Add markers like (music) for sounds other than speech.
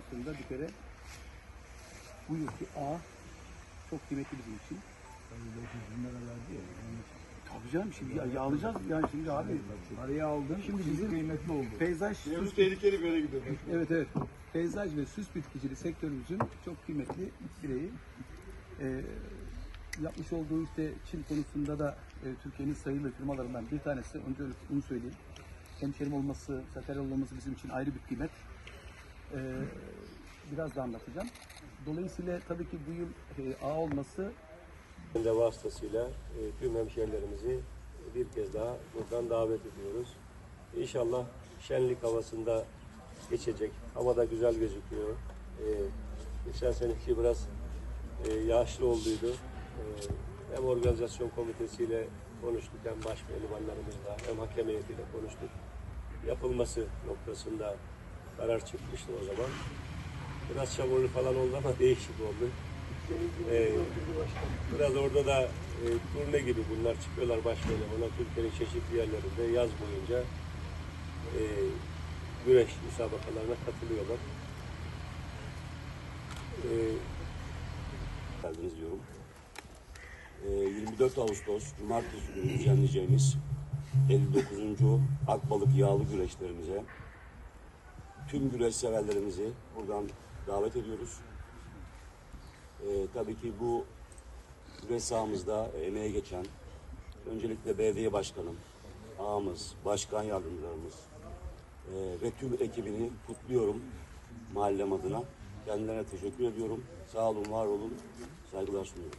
Federasyonu'nda bir kere bu yılki A çok kıymetli bizim için. Tabii canım şimdi ya, yağlayacağız yani şimdi abi. Parayı aldın. Şimdi bizim kıymetli oldu. Peyzaj, süs, tehlikeli böyle gidiyor. evet evet. Peyzaj ve süs bitkiciliği sektörümüzün çok kıymetli bireyi. Ee, yapmış olduğu işte Çin konusunda da e, Türkiye'nin sayılı firmalarından bir tanesi. Önce bunu söyleyeyim. Hemşerim olması, Sakaryalı olması bizim için ayrı bir kıymet. Ee, biraz da anlatacağım. Dolayısıyla tabii ki bu yıl e, A olması de vasıtasıyla e, tüm hemşehrilerimizi bir kez daha buradan davet ediyoruz. İnşallah şenlik havasında geçecek. Hava da güzel gözüküyor. E, geçen seneki biraz e, yağışlı olduydu. E, hem organizasyon komitesiyle konuştuk hem baş pehlivanlarımızla hem hakem heyetiyle konuştuk. Yapılması noktasında karar çıkmıştı o zaman. Biraz çamurlu falan oldu ama (laughs) değişik oldu. Ee, biraz orada da e, turne gibi bunlar çıkıyorlar başlayalım. Ona Türkiye'nin çeşitli yerlerinde yaz boyunca e, güreş müsabakalarına katılıyorlar. E, geldiniz diyorum. Ee, 24 Ağustos Cumartesi günü düzenleyeceğimiz 59. Akbalık yağlı güreşlerimize tüm güreş severlerimizi buradan davet ediyoruz. Ee, tabii ki bu güreş sahamızda emeğe geçen öncelikle belediye başkanım, ağamız, başkan yardımcılarımız ee, ve tüm ekibini kutluyorum mahallem adına. Kendilerine teşekkür ediyorum. Sağ olun, var olun. Saygılar sunuyorum.